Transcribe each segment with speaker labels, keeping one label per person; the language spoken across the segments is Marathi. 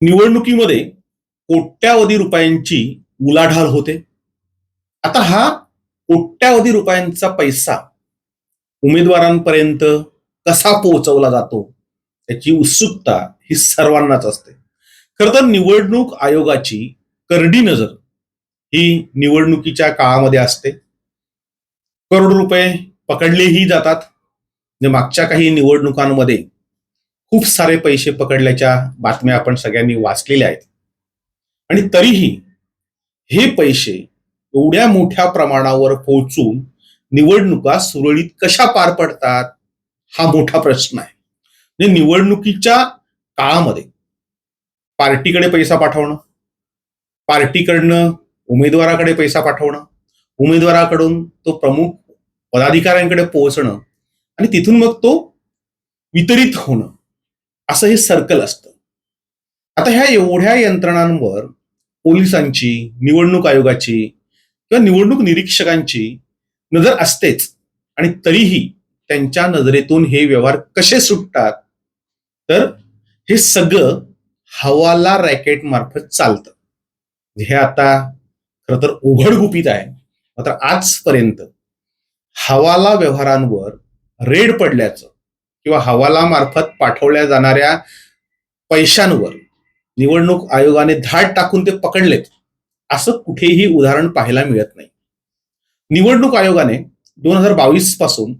Speaker 1: निवडणुकीमध्ये कोट्यावधी रुपयांची उलाढाल होते. आता हा कोट्यावधी रुपयांचा पैसा उमेदवारांपर्यंत कसा पोहोचवला जातो त्याची उत्सुकता ही सर्वांनाच असते. खर तर निवडणूक आयोगाची करडी नजर ही निवडणुकीच्या काळामध्ये असते. करोड रुपये पकडलेही जातात. म्हणजे मागच्या काही निवडणुकांमध्ये खूप सारे पैसे पकडल्याच्या बातम्या आपण सगळ्यांनी वाचलेल्या आहेत. आणि तरीही हे पैसे एवढ्या मोठ्या प्रमाणावर पोहोचून निवडणुका सुरळीत कशा पार पडतात हा मोठा प्रश्न आहे. म्हणजे निवडणुकीच्या काळामध्ये पार्टीकडे पैसा पाठवणं पार्टीकडनं उमेदवाराकडे पैसा पाठवणं उमेदवाराकडून तो प्रमुख पदाधिकाऱ्यांकडे पोहोचणं आणि तिथून मग तो वितरित होणं असं हे सर्कल असतं. आता ह्या एवढ्या यंत्रणांवर पोलिसांची निवडणूक आयोगाची किंवा निवडणूक निरीक्षकांची नजर असतेच. आणि तरीही त्यांच्या नजरेतून हे व्यवहार कसे सुटतात? तर हे सगळं हवाला रॅकेट मार्फत चालतं. हे आता खरं तर उघडगुपित आहे. मात्र आजपर्यंत हवाला व्यवहारांवर रेड पडल्याचं किंवा हवाला मार्फत पाठवल्या जाणाऱ्या पैशांवर निवडणूक आयोगाने धाड टाकून ते पकडलेत असं कुठेही उदाहरण पाहायला मिळत नाही. निवडणूक आयोगाने दोन हजार बावीसपासून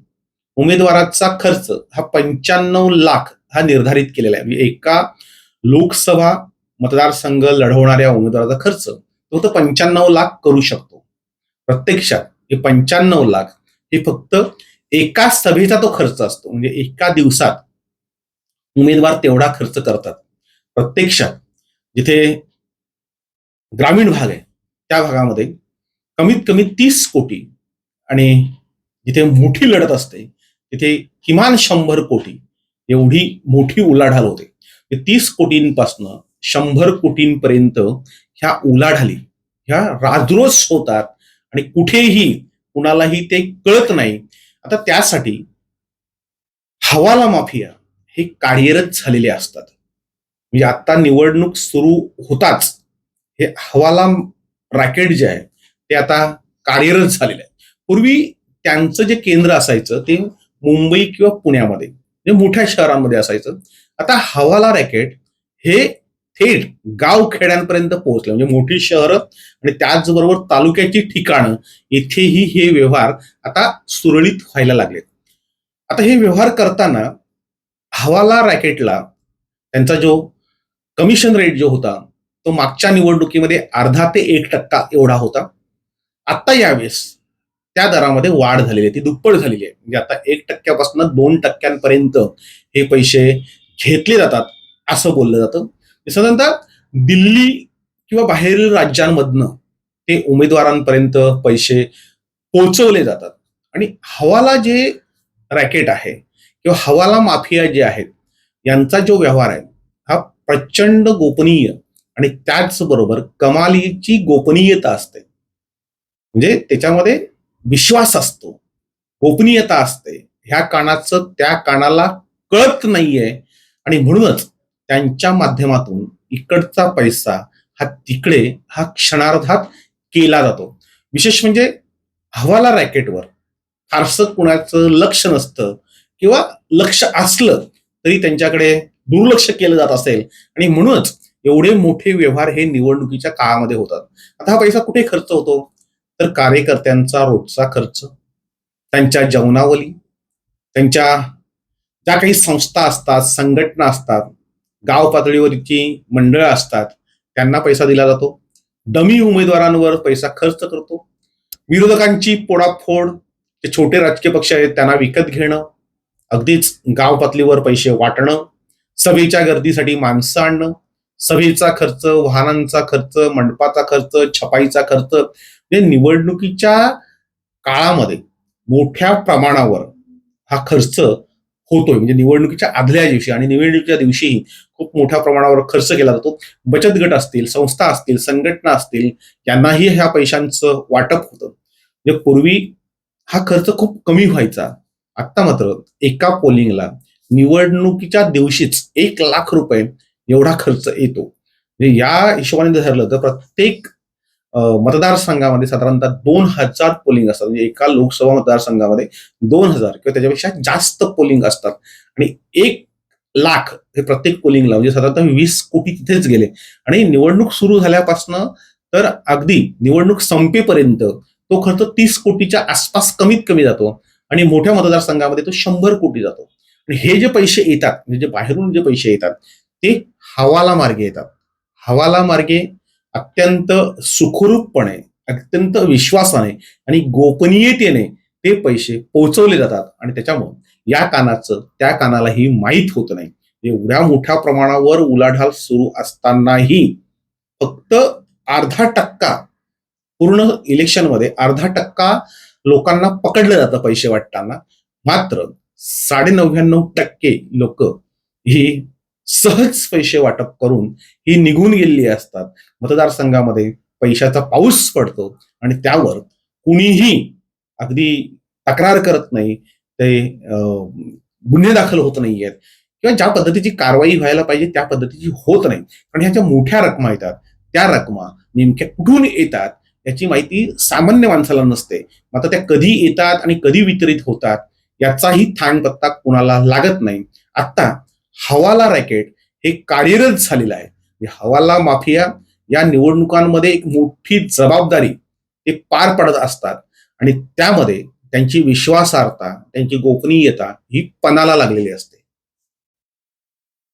Speaker 1: उमेदवाराचा खर्च हा पंच्याण्णव लाख हा निर्धारित केलेला आहे. म्हणजे एका लोकसभा मतदारसंघ लढवणाऱ्या उमेदवाराचा खर्च तो तर पंच्याण्णव लाख करू शकतो. प्रत्यक्षात हे पंच्याण्णव लाख हे फक्त एका सभेचा तो खर्च असतो. म्हणजे एका दिवसात उमेदवार तेवढा खर्च करतात. प्रत्यक्षात जिथे ग्रामीण भाग आहे त्या भागामध्ये कमीत कमी तीस कोटी आणि जिथे मोठी लढत असते तिथे किमान शंभर कोटी एवढी मोठी उलाढाल होते. म्हणजे तीस कोटींपासनं शंभर कोटींपर्यंत ह्या उलाढाली ह्या राजरोस होतात आणि कुठेही कुणालाही ते कळत नाही आता त्यासाठी हवाला माफिया हे कार्यरत झालेले असतात. म्हणजे आता निवडणूक सुरू होताच हे हवाला रॅकेट जे आहे ते आता कार्यरत झालेले आहे पूर्वी त्यांचं जे केंद्र असायचं ते मुंबई किंवा पुण्यामध्ये म्हणजे मोठ्या शहरांमध्ये असायचं. आता हवाला रॅकेट हे थेट गाव खेड्यांपर्यंत पोहोचले. म्हणजे मोठी शहरं आणि त्याचबरोबर तालुक्याची ठिकाणं येथेही हे व्यवहार आता सुरळीत व्हायला लागलेत. आता हे व्यवहार करताना हवाला रॅकेटला त्यांचा जो कमिशन रेट जो होता तो मागच्या निवडणुकीमध्ये अर्धा ते एक टक्का एवढा होता. आता यावेळेस त्या दरामध्ये वाढ झालेली आहे. ती दुप्पट झालेली आहे. म्हणजे आता एक टक्क्यापासून दोन टक्क्यांपर्यंत हे पैसे घेतले जातात असं बोललं जातं. साधारणतः दिल्ली किंवा बाहेरील राज्यांमधनं ते उमेदवारांपर्यंत पैसे पोहोचवले जातात. आणि हवाला जे रॅकेट आहे किंवा हवाला माफिया जे आहेत यांचा जो व्यवहार आहे हा प्रचंड गोपनीय आणि त्याचबरोबर कमालीची गोपनीयता असते. म्हणजे त्याच्यामध्ये विश्वास असतो गोपनीयता असते. ह्या कानाचं त्या कानाला कळत नाहीये आणि म्हणूनच त्यांच्या माध्यमातून इकडचा पैसा हा तिकडे हा क्षणार्धात केला जातो. विशेष म्हणजे हवाला रॅकेटवर फारसं कुणाचं लक्ष नसतं किंवा लक्ष असलं तरी त्यांच्याकडे दुर्लक्ष केलं जात असेल. आणि म्हणूनच एवढे मोठे व्यवहार हे निवडणुकीच्या काळामध्ये होतात. आता हा पैसा कुठे खर्च होतो? तर कार्यकर्त्यांचा रोजचा खर्च त्यांच्या जेवणावली त्यांच्या ज्या काही संस्था असतात संघटना असतात गाव पातळीवरची मंडळं असतात त्यांना पैसा दिला जातो. डमी उमेदवारांवर पैसा खर्च करतो. विरोधकांची पोडाफोड जे छोटे राजकीय पक्ष आहेत त्यांना विकत घेणं अगदीच गाव पातळीवर पैसे वाटणं सभेच्या गर्दीसाठी माणसं आणणं सभेचा खर्च वाहनांचा खर्च मंडपाचा खर्च छपाईचा खर्च म्हणजे निवडणुकीच्या काळामध्ये मोठ्या प्रमाणावर हा खर्च होतोय. म्हणजे निवडणुकीच्या आदल्या दिवशी आणि निवडणुकीच्या दिवशीही खूप मोठ्या प्रमाणावर खर्च केला जातो. बचत गट असतील संस्था असतील संघटना असतील यांनाही ह्या पैशांचं वाटप होतं. म्हणजे पूर्वी हा खर्च खूप कमी व्हायचा. आत्ता मात्र एका पोलिंगला निवडणुकीच्या दिवशीच एक लाख रुपये एवढा खर्च येतो. म्हणजे या हिशोबाने जर धरलं तर प्रत्येक मतदारसंघामध्ये साधारणतः दोन हजार पोलिंग असतात. म्हणजे एका लोकसभा मतदारसंघामध्ये दोन हजार किंवा त्याच्यापेक्षा जास्त पोलिंग असतात. आणि एक लाख हे प्रत्येक पोलिंगला म्हणजे साधारणतः वीस कोटी तिथेच गेले. आणि निवडणूक सुरू झाल्यापासनं तर अगदी निवडणूक संपेपर्यंत तो खर्च तीस कोटीच्या आसपास कमीत कमी जातो आणि मोठ्या मतदारसंघामध्ये तो शंभर कोटी जातो. आणि हे जे पैसे येतात म्हणजे जे बाहेरून जे पैसे येतात ते हवाला मार्गे येतात. हवाला मार्गे अत्यंत सुखरूपपणे अत्यंत विश्वासाने आणि गोपनीयतेने ते पैसे पोहोचवले जातात. आणि त्याच्यामुळे या कानाचं त्या कानालाही माहीत होत नाही. म्हणजे एवढ्या मोठ्या प्रमाणावर उलाढाल सुरू असतानाही फक्त अर्धा टक्का पूर्ण इलेक्शनमध्ये अर्धा टक्का लोकांना पकडलं जातं पैसे वाटताना. मात्र साडे नव्याण्णव टक्के लोक ही सहज पैसे वाटप करून ही निघून गेलेली असतात. मतदारसंघामध्ये पैशाचा पाऊस पडतो आणि त्यावर कुणीही अगदी तक्रार करत नाही. ते गुन्हे दाखल होत नाहीयेत. किंवा ज्या पद्धतीची कारवाई व्हायला पाहिजे त्या पद्धतीची होत नाही. पण ह्याच्या मोठ्या रकमा येतात. त्या रकमा नेमक्या कुठून येतात याची माहिती सामान्य माणसाला नसते. मात्र त्या कधी येतात आणि कधी वितरित होतात याचाही थांगपत्ता कुणाला लागत नाही. आत्ता हवाला रॅकेट हे कार्यरत झालेलं आहे. म्हणजे हवाला माफिया या निवडणुकांमध्ये एक मोठी जबाबदारी ते पार पडत असतात. आणि त्यामध्ये त्यांची विश्वासार्हता त्यांची गोपनीयता ही पणाला लागलेली असते.